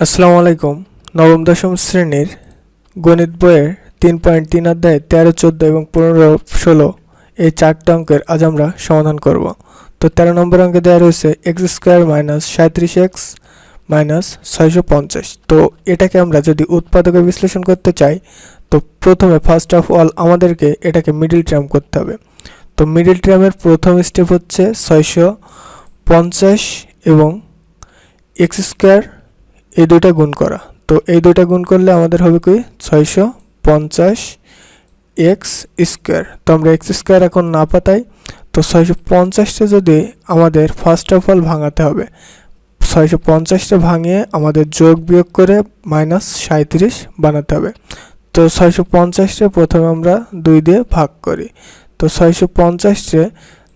আসসালামু আলাইকুম। নবম, দশম শ্রেণির গণিত বইয়ের তিন পয়েন্ট তিন অধ্যায়ে তেরো, চোদ্দ এবং পনেরো, ষোলো এই চারটে অঙ্কের আজ আমরা সমাধান করব। তো তেরো নম্বর অঙ্কে দেওয়া রয়েছে এক্স স্কোয়ার মাইনাস সাঁত্রিশ এক্স মাইনাস ছয়শো পঞ্চাশ। তো এটাকে আমরা যদি উৎপাদকে বিশ্লেষণ করতে চাই, তো প্রথমে ফার্স্ট অফ অল আমাদেরকে এটাকে মিডিল ট্রাম করতে হবে। তো মিডিল ট্রামের প্রথম স্টেপ হচ্ছে ছয়শো পঞ্চাশ এবং এক্স স্কোয়ার এই দুইটা গুণ করা। তো এই দুইটা গুণ করলে আমাদের হবে কি? ছয়শো পঞ্চাশ এক্স স্কোয়ার তো আমরা এক্স স্কোয়ার এখন না পাতাই, তো ছয়শো পঞ্চাশটা যদি আমাদের ফার্স্ট অফ অল ভাঙাতে হবে, ছয়শো পঞ্চাশটা ভাঙিয়ে আমাদের যোগ বিয়োগ করে মাইনাস সাঁত্রিশ বানাতে হবে। তো ছয়শো পঞ্চাশটা প্রথমে আমরা দুই দিয়ে ভাগ করি। তো ছয়শো পঞ্চাশটা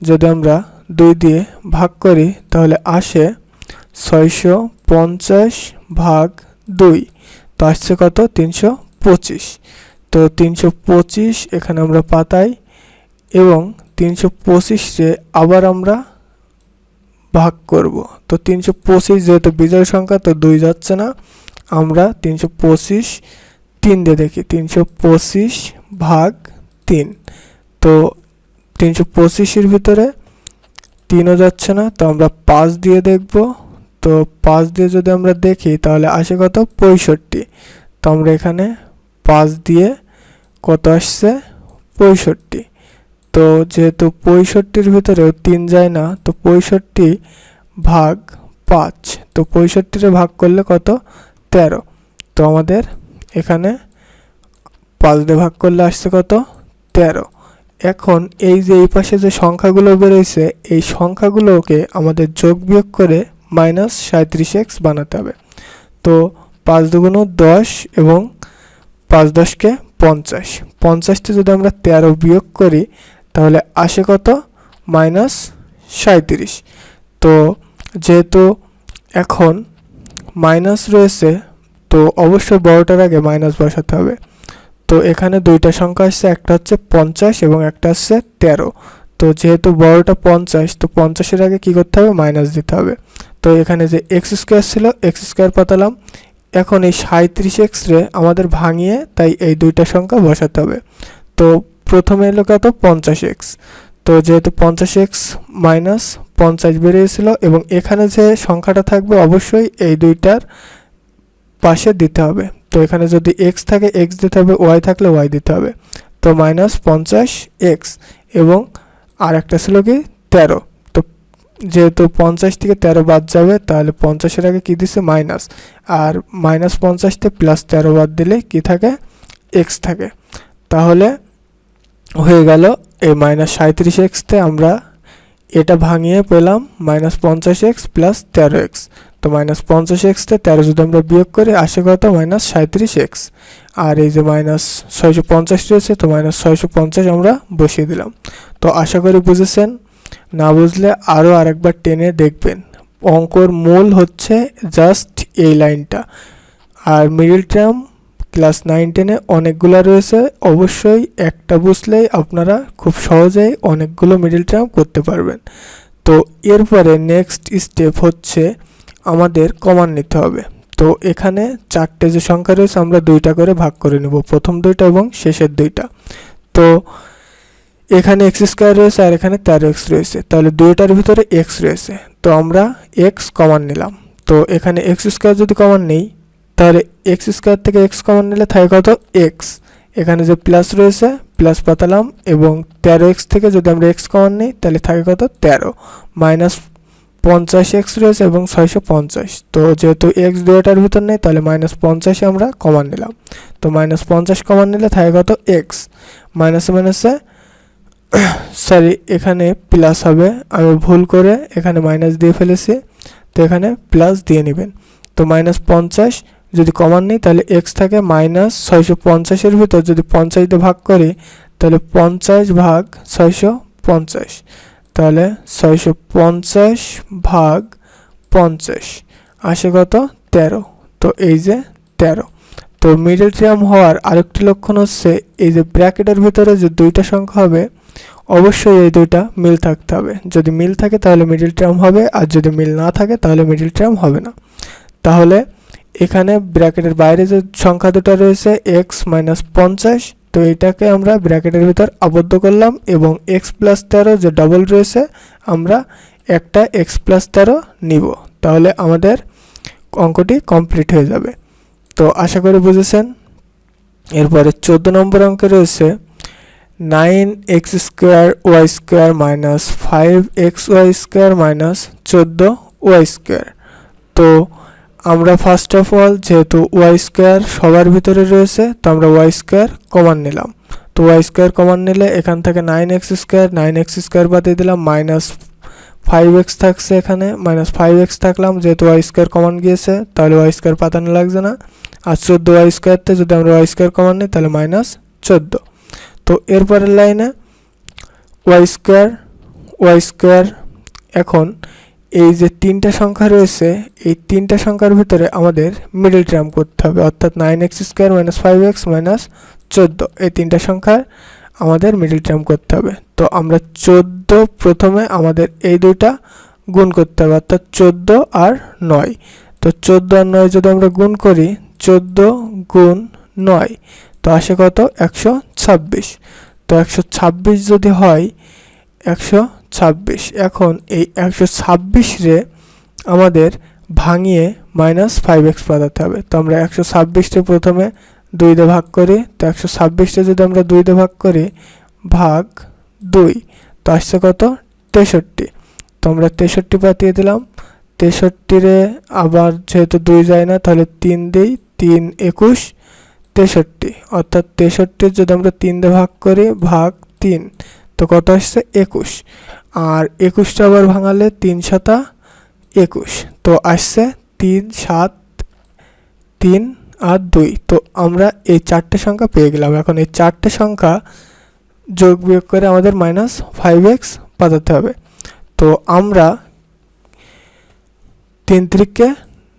যদি আমরা দুই দিয়ে ভাগ করি, তাহলে আসে ছয়শো পঞ্চাশ ভাগ দুই। তো আসছে কত? তিনশো পঁচিশ। তো তিনশো পঁচিশ এখানে আমরা পাতাই এবং তিনশো পঁচিশে আবার আমরা ভাগ করব। তো তিনশো পঁচিশ যেহেতু বিজয় সংখ্যা, তো দুই যাচ্ছে না। আমরা তিনশো পঁচিশ তিন দিয়ে দেখি। তিনশো পঁচিশ ভাগ তিন। তো তিনশো পঁচিশের ভিতরে তিনও যাচ্ছে না। তো আমরা পাঁচ দিয়ে দেখব। তো পাঁচ দিয়ে যদি আমরা দেখি, তাহলে আসে কত? পঁয়ষট্টি। তো আমরা এখানে পাঁচ দিয়ে কত আসছে? পঁয়ষট্টি। তো যেহেতু পঁয়ষট্টির ভিতরেও তিন যায় না, তো পঁয়ষট্টি ভাগ পাঁচ। তো পঁয়ষট্টিরে ভাগ করলে কত? তেরো। তো আমাদের এখানে পাঁচ দিয়ে ভাগ করলে আসছে কত? তেরো। এখন এই যে এই পাশে যে সংখ্যাগুলো বেরোইছে, এই সংখ্যাগুলোকে আমাদের যোগ বিয়োগ করে মাইনাস সাঁত্রিশ এক্স বানাতে হবে। তো পাঁচ দুগুণ দশ এবং পাঁচ দশকে পঞ্চাশ। পঞ্চাশটা যদি আমরা তেরো বিয়োগ করি, তাহলে আসে কত? মাইনাস সাঁত্রিশ তো যেহেতু এখন মাইনাস রয়েছে, তো অবশ্যই বড়টার আগে মাইনাস বসাতে হবে। তো এখানে দুইটা সংখ্যা আসছে, একটা হচ্ছে পঞ্চাশ এবং একটা হচ্ছে তেরো। তো যেহেতু বড়টা পঞ্চাশ, তো পঞ্চাশের আগে কি করতে হবে? মাইনাস দিতে হবে। তো এখানে যে এক্স স্কোয়ার ছিল এক্স স্কোয়ার পাতালাম। এখন এই সাঁত্রিশ এক্স রে আমাদের ভাঙিয়ে তাই এই দুইটা সংখ্যা বসাতে হবে। তো প্রথমে এলো কত? পঞ্চাশ এক্স তো যেহেতু পঞ্চাশ এক্স মাইনাস পঞ্চাশ বেরিয়েছিল এবং এখানে যে সংখ্যাটা থাকবে অবশ্যই এই দুইটার পাশে দিতে হবে। তো এখানে যদি এক্স থাকে এক্স দিতে হবে ওয়াই থাকলে ওয়াই দিতে হবে। তো মাইনাস পঞ্চাশ এক্স এবং আর একটা ছিল কি? তেরো। যেহেতু পঞ্চাশ থেকে তেরো বাদ যাবে, তাহলে পঞ্চাশের আগে কী দিছে? মাইনাস। আর মাইনাস পঞ্চাশতে প্লাস তেরো বাদ দিলে কি থাকে? এক্স থাকে। তাহলে হয়ে গেল এই মাইনাস সাঁত্রিশ এক্সতে আমরা এটা ভাঙিয়ে পেলাম মাইনাস পঞ্চাশ এক্স প্লাস তেরো এক্স। তো মাইনাস পঞ্চাশ এক্সতে তেরো যদি আমরা বিয়োগ করি, আসে কত? মাইনাস সাঁত্রিশ এক্স। আর এই যে মাইনাস ছয়শো পঞ্চাশ রয়েছে, তো মাইনাস ছয়শো পঞ্চাশ আমরা বসিয়ে দিলাম। তো আশা করি বুঝেছেন না বুঝলে আরও আরেকবার টেনে দেখবেন। অঙ্কর মূল হচ্ছে জাস্ট এই লাইনটা। আর মিডিল টার্ম ক্লাস নাইন টেনে অনেকগুলো রয়েছে। অবশ্যই একটা বুঝলেই আপনারা খুব সহজেই অনেকগুলো মিডিল টার্ম করতে পারবেন। তো এরপরে নেক্সট স্টেপ হচ্ছে আমাদের কমান নিতে হবে। তো এখানে চারটে যে সংখ্যা রয়েছে, আমরা দুইটা করে ভাগ করে নেব। প্রথম দুইটা এবং শেষের দুইটা। তো এখানে এক্স স্কোয়ার রয়েছে আর এখানে তেরো এক্স রয়েছে। তাহলে দুইটার ভিতরে এক্স রয়েছে। তো আমরা এক্স কমান নিলাম। তো এখানে এক্স স্কোয়ার যদি কমান নেই, তাহলে এক্স স্কোয়ার থেকে এক্স কমন নিলে থাকে কত? এক্স এখানে যে প্লাস রয়েছে প্লাস পাতালাম এবং তেরো এক্স থেকে যদি আমরা এক্স কমান নিই, তাহলে থাকে কত? তেরো। মাইনাস পঞ্চাশ এক্স রয়েছে এবং ছয়শো পঞ্চাশ। তো যেহেতু এক্স দুটার ভিতর নেই, তাহলে মাইনাস পঞ্চাশে আমরা কমান নিলাম। তো মাইনাস পঞ্চাশ কমান নিলে থাকে কত? এক্স মাইনাসে মাইনাসে সরি এখানে প্লাস হবে। আমি ভুল করে এখানে মাইনাস দিয়ে ফেলেছি। তো এখানে প্লাস দিয়ে নেবেন। তো মাইনাস পঞ্চাশ, যদি কমান নেই তাহলে এক্স থাকে মাইনাস ছয়শো পঞ্চাশের ভিতর। যদি পঞ্চাশ দিয়ে ভাগ করি, তাহলে পঞ্চাশ ভাগ ছয়শো পঞ্চাশ। তাহলে ছয়শো পঞ্চাশ ভাগ পঞ্চাশ। আসে কত? তেরো। তো এই যে তেরো। তো মিডল টার্ম হওয়ার আরেকটি লক্ষণ হচ্ছে এই যে ব্র্যাকেটের ভিতরে যে দুইটা সংখ্যা হবে, অবশ্যই এই দুইটা মিল থাকতে হবে। যদি মিল থাকে তাহলে মিডল টার্ম হবে, আর যদি মিল না থাকে তাহলে মিডল টার্ম হবে না। তাহলে এখানে ব্র্যাকেটের বাইরে যে সংখ্যা দুটো রয়েছে এক্স মাইনাস পঞ্চাশ, তো এটাকে আমরা ব্র্যাকেটের ভিতর আবদ্ধ করলাম এবং এক্স প্লাস তেরো যে ডবল রয়েছে, আমরা একটা এক্স প্লাস তেরো নিব। তাহলে আমাদের অঙ্কটি কমপ্লিট হয়ে যাবে। তো আশা করি বুঝেছেন। এরপরে চোদ্দ নম্বর অঙ্কে রয়েছে, nine x square y square minus five x y square minus চোদ্দ ওয়াই স্কোয়ার। তো আমরা ফার্স্ট অফ অল যেহেতু ওয়াই স্কোয়ার সবার ভিতরে রয়েছে, তো আমরা ওয়াই স্কোয়ার কমান নিলাম। তো ওয়াই স্কোয়ার কমান নিলে এখান থেকে nine x square, nine x square বাদে দিলাম, মাইনাস ফাইভ এক্স থাকছে এখানে মাইনাস ফাইভ এক্স থাকলাম, যেহেতু ওয়াই স্কোয়ার কমান গিয়েছে, তাহলে ওয়াই স্কোয়ার পাতানো লাগছে না। আর চোদ্দ ওয়াই স্কোয়ারতে যদি আমরা ওয়াই স্কোয়ার কমান নিই, তাহলে মাইনাস চোদ্দ। তো এরপরের লাইনে ওয়াই স্কোয়ার ওয়াই স্কোয়ার এখন এই যে তিনটা সংখ্যা রয়েছে, এই তিনটা সংখ্যার ভিতরে আমাদের মিডল টার্ম করতে হবে, অর্থাৎ nine x square minus five x minus চোদ্দ। এই তিনটা সংখ্যার আমাদের মিডিল টার্ম করতে হবে। তো আমরা চোদ্দ প্রথমে আমাদের এই দুইটা গুণ করতে হবে, অর্থাৎ চোদ্দ আর নয়। তো চোদ্দ আর নয় যদি আমরা গুণ করি, চোদ্দ গুণ নয়, তো আসে কত? একশো ছাব্বিশ। তো একশো ছাব্বিশ যদি হয়, একশো ছাব্বিশ। এখন এই একশো ছাব্বিশ রে আমাদের ভাঙিয়ে মাইনাস ফাইভ এক্স পাঠাতে হবে। তো আমরা একশো ছাব্বিশটা প্রথমে দুই দিয়ে ভাগ করি তো একশো ছাব্বিশটা যদি আমরা দুই দিয়ে ভাগ করি, ভাগ দুই, তো আসছে কত? তেষট্টি। তো আমরা তেষট্টি পাঠিয়ে দিলাম। তেষট্টিরে আবার যেহেতু দুই যায় না, তাহলে তিন দিই, তিন একুশ, তেষট্টি। অর্থাৎ তেষট্টির যদি আমরা তিন দিয়ে ভাগ করি, ভাগ তিন, তো কত আসছে? একুশ। আর একুশটা আবার ভাঙালে তিন সাতা একুশ। তো আসছে তিন সাত তিন আর দুই। তো আমরা এই চারটে সংখ্যা পেয়ে গেলাম। এখন এই চারটে সংখ্যা যোগ বিয়োগ করে আমাদের মাইনাস ফাইভ এক্স পাঠাতে হবে। তো আমরা তিন ত্রিককে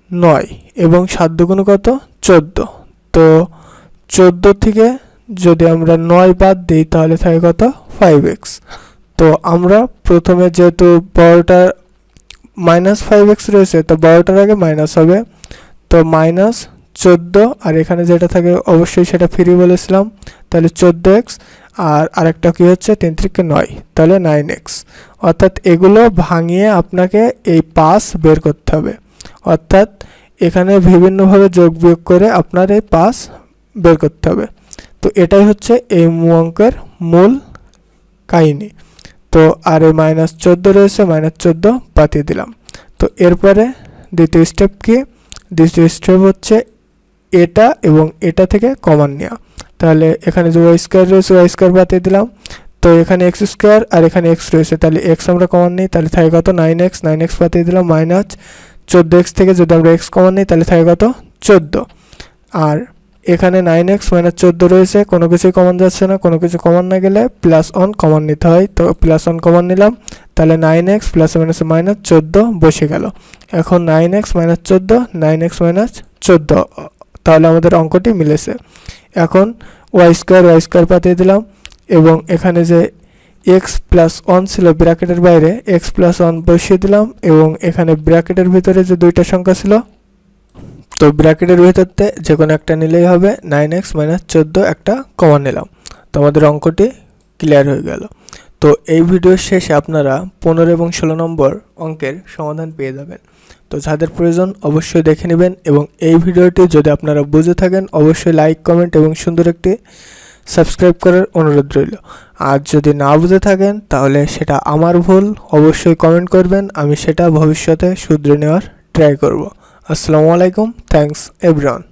নয় এবং সাত দুগুণ কত? চোদ্দ। তো চোদ্দ থেকে যদি আমরা নয় বাদ দিই, তাহলে থাকে কত? ফাইভ এক্স তো আমরা প্রথমে যেহেতু বড়টার মাইনাস ফাইভ এক্স রয়েছে, তো বারোটার আগে মাইনাস হবে। তো মাইনাস চোদ্দ, আর এখানে যেটা থাকে অবশ্যই সেটা ফ্রি বলেছিলাম তাহলে চোদ্দ এক্স আর আরেকটা কী হচ্ছে? তিন থেকে নয়, তাহলে নাইন এক্স অর্থাৎ এগুলো ভাঙিয়ে আপনাকে এই পাস বের করতে হবে। অর্থাৎ এখানে বিভিন্নভাবে যোগ বিয়োগ করে আপনার এই পাস বের করতে হবে। তো এটাই হচ্ছে এই অঙ্কের মূল কাহিনী। তো আর এই মাইনাস চোদ্দ রয়েছে মাইনাস চোদ্দ পাতিয়ে দিলাম। তো এরপরে দ্বিতীয় স্টেপ কি? দ্বিতীয় স্টেপ হচ্ছে এটা এবং এটা থেকে কমান নেওয়া তাহলে এখানে যে ওয়াই স্কোয়ার রয়েছে ওয়াই স্কোয়ার পাতিয়ে দিলাম। তো এখানে এক্স স্কোয়ার আর এখানে এক্স রয়েছে। তাহলে এক্স আমরা কমান নিই, তাহলে থাকে কত? নাইন এক্স নাইন এক্স পাতিয়ে দিলাম মাইনাস চোদ্দ এক্স থেকে যদি আমরা এক্স কমান নিই, তাহলে থাকে কত? চোদ্দ। আর এখানে নাইন এক্স মাইনাস চোদ্দ রয়েছে, কোনো কিছুই কমন যাচ্ছে না, কোনো কিছু কমন না গেলে প্লাস ওয়ান কমন নিতে হয়। তো প্লাস ওয়ান কমন নিলাম, তাহলে nine x plus minus minus চোদ্দ বসে গেল। এখন নাইন এক্স মাইনাস চোদ্দ নাইন এক্স মাইনাস চোদ্দ। তাহলে আমাদের অঙ্কটি মিলেছে। এখন ওয়াই স্কোয়ার ওয়াই স্কোয়ার পাঠিয়ে দিলাম এবং এখানে যে এক্স প্লাস ওয়ান ছিল ব্র্যাকেটের বাইরে এক্স প্লাস ওয়ান বসিয়ে দিলাম এবং এখানে ব্র্যাকেটের ভিতরে যে দুইটা সংখ্যা ছিল, তো ব্র্যাকেটের ভিতরতে যে কোনো একটা নিলেই হবে নাইন এক্স মাইনাস চোদ্দ একটা কমন নিলাম। তো আমাদের অঙ্কটি ক্লিয়ার হয়ে গেল। তো এই ভিডিওর শেষে আপনারা পনেরো এবং ষোলো নম্বর অঙ্কের সমাধান পেয়ে যাবেন। তো যাদের প্রয়োজন অবশ্যই দেখে নেবেন এবং এই ভিডিওটি যদি আপনারা বুঝে থাকেন, অবশ্যই লাইক, কমেন্ট এবং সুন্দর একটি সাবস্ক্রাইব করার অনুরোধ রইল। আর যদি না বুঝে থাকেন, তাহলে সেটা আমার ভুল, অবশ্যই কমেন্ট করবেন, আমি সেটা ভবিষ্যতে শুধরে নেওয়ার ট্রাই করব। আসসালামু আলাইকুম থ্যাংকস এভরিওয়ান।